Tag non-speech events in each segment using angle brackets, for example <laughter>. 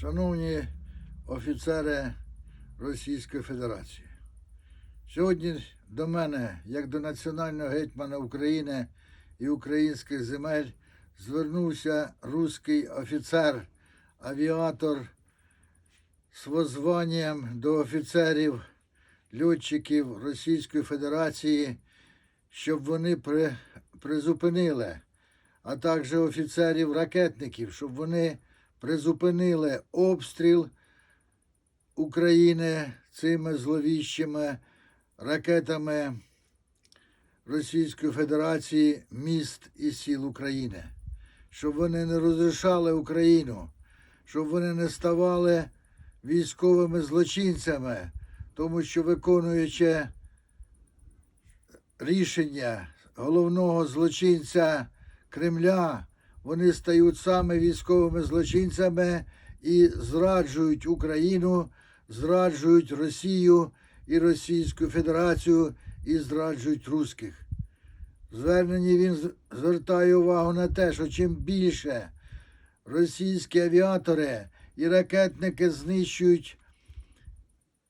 Шановні офіцери Російської Федерації, сьогодні до мене, як до національного гетьмана України і українських земель, звернувся руський офіцер, авіатор з воззванням до офіцерів, льотчиків Російської Федерації, щоб вони при, призупинили, а також офіцерів ракетників, щоб вони призупинили обстріл України цими зловіщими ракетами Російської Федерації міст і сіл України, щоб вони не розрішали Україну, щоб вони не ставали військовими злочинцями, тому що виконуючи рішення головного злочинця Кремля, вони стають саме військовими злочинцями і зраджують Україну, зраджують Росію і Російську Федерацію і зраджують русських. Зверненні він звертає увагу на те, що чим більше російські авіатори і ракетники знищують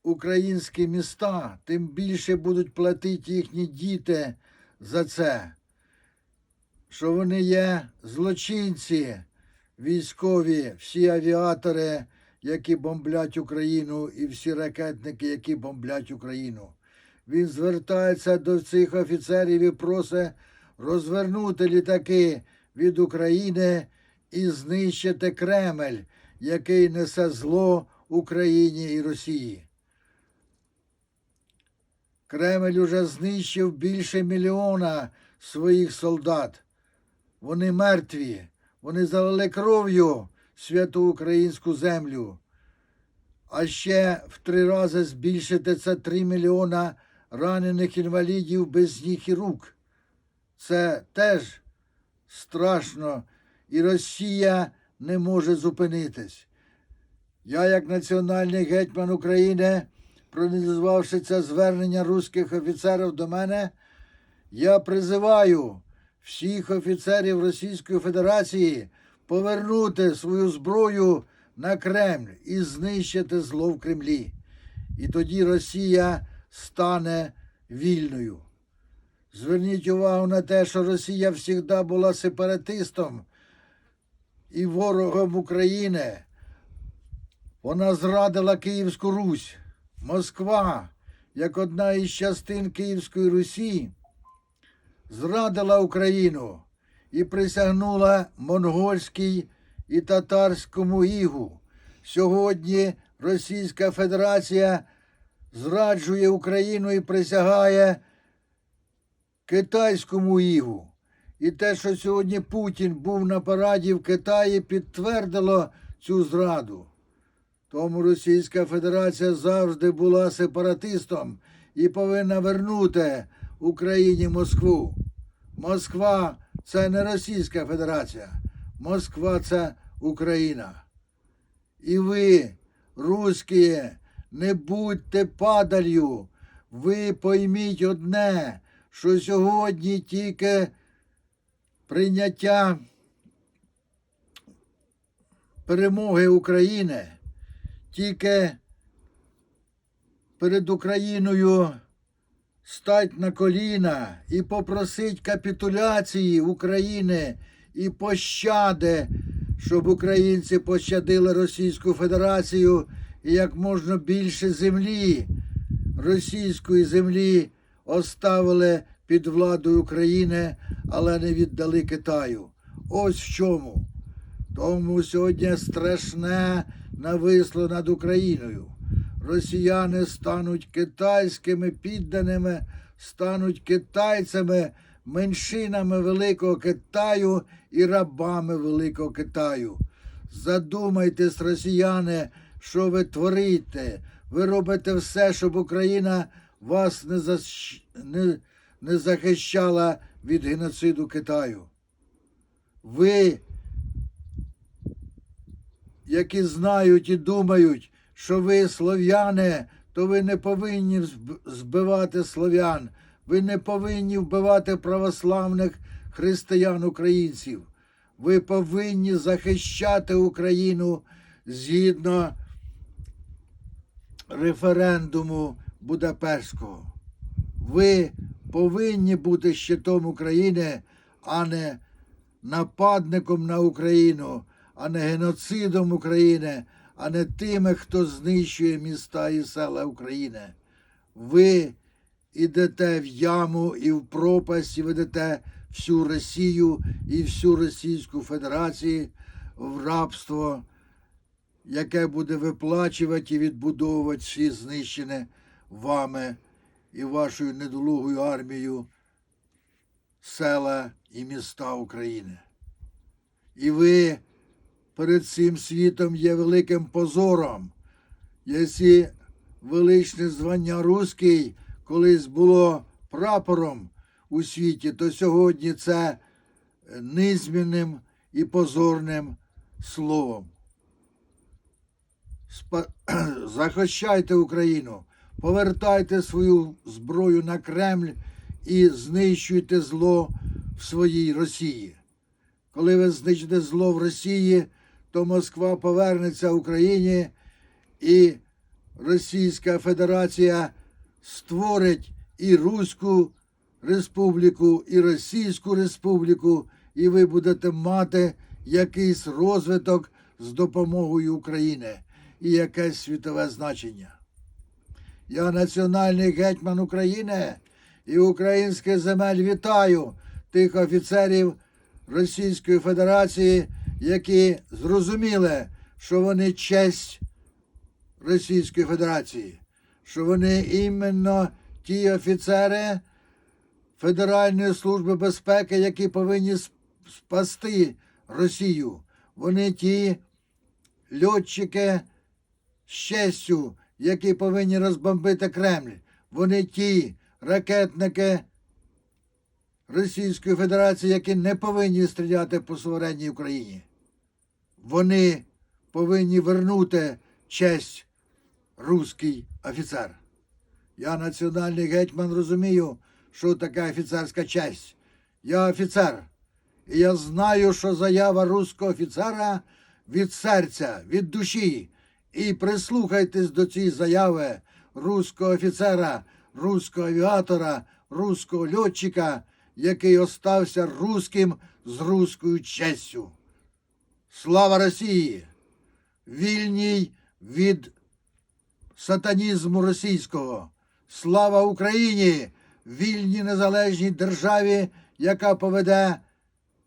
українські міста, тим більше будуть платити їхні діти за це що вони є злочинці військові, всі авіатори, які бомблять Україну, і всі ракетники, які бомблять Україну. Він звертається до цих офіцерів і просить розвернути літаки від України і знищити Кремль, який несе зло Україні і Росії. Кремль уже знищив більше мільйона своїх солдат. Вони мертві, вони залили кров'ю святу українську землю. А ще в три рази збільшити це 3 мільйона ранених інвалідів без ніг і рук. Це теж страшно, і Росія не може зупинитись. Я, як національний гетьман України, проаналізувавши це звернення руських офіцерів до мене, я призиваю всіх офіцерів Російської Федерації повернути свою зброю на Кремль і знищити зло в Кремлі. І тоді Росія стане вільною. Зверніть увагу на те, що Росія завжди була сепаратистом і ворогом України. Вона зрадила Київську Русь, Москва, як одна із частин Київської Русі, зрадила Україну і присягнула монгольській і татарському ігу. Сьогодні Російська Федерація зраджує Україну і присягає китайському ігу. І те, що сьогодні Путін був на параді в Китаї, підтвердило цю зраду. Тому Російська Федерація завжди була сепаратистом і повинна вернути Україні Москву. Москва це не Російська Федерація. Москва це Україна. І ви, русські, не будьте падалью. Ви пойміть одне, що сьогодні тільки прийняття перемоги України, тільки перед Україною стать на коліна і попросить капітуляції України і пощади, щоб українці пощадили Російську Федерацію і як можна більше землі, російської землі оставили під владою України, але не віддали Китаю. Ось в чому. Тому сьогодні страшне нависло над Україною. Росіяни стануть китайськими підданими, стануть китайцями, меншинами Великого Китаю і рабами Великого Китаю. Задумайтесь, росіяни, що ви творите. Ви робите все, щоб Україна вас не, защ... не, не захищала від геноциду Китаю. Ви які знають і думають, що ви слов'яни, то ви не повинні збивати слов'ян, ви не повинні вбивати православних християн українців. Ви повинні захищати Україну згідно референдуму Будапештського. Ви повинні бути щитом України, а не нападником на Україну, а не геноцидом України, а не тими, хто знищує міста і села України. Ви ідете в яму і в пропасть, і ведете всю Росію і всю Російську Федерацію в рабство, яке буде виплачувати і відбудовувати всі знищені вами і вашою недолугою армією села і міста України. І ви перед цим світом є великим позором. Якщо величне звання руський колись було прапором у світі, то сьогодні це низмінним і позорним словом. Спа- <clears throat> Захищайте Україну, повертайте свою зброю на Кремль і знищуйте зло в своїй Росії. Коли ви знищите зло в Росії, то Москва повернеться Україні і Російська Федерація створить і Руську Республіку, і Російську Республіку, і ви будете мати якийсь розвиток з допомогою України і якесь світове значення. Я національний гетьман України і українських земель вітаю тих офіцерів Російської Федерації, які зрозуміли, що вони честь Російської Федерації, що вони іменно ті офіцери Федеральної служби безпеки, які повинні спасти Росію. Вони ті льотчики з честю, які повинні розбомбити Кремль. Вони ті ракетники Російської Федерації, які не повинні стріляти по суверенній Україні. Вони повинні вернути честь руський офіцер. Я національний гетьман розумію, що таке офіцерська честь. Я офіцер. І я знаю, що заява руського офіцера від серця, від душі. І прислухайтесь до цієї заяви руського офіцера, руського авіатора, руського льотчика, який остався руським з руською честю. Слава Росії! Вільній від сатанізму російського. Слава Україні! Вільній незалежній державі, яка поведе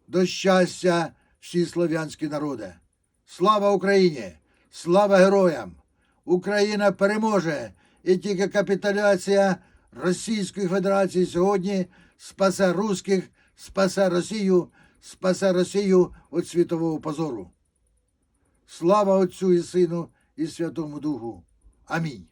до щастя всі слов'янські народи. Слава Україні! Слава героям! Україна переможе, і тільки капітуляція Російської Федерації сьогодні спасе русських, спасе Росію, спасе Росію від світового позору. Слава Отцю і Сину і Святому Духу. Амінь.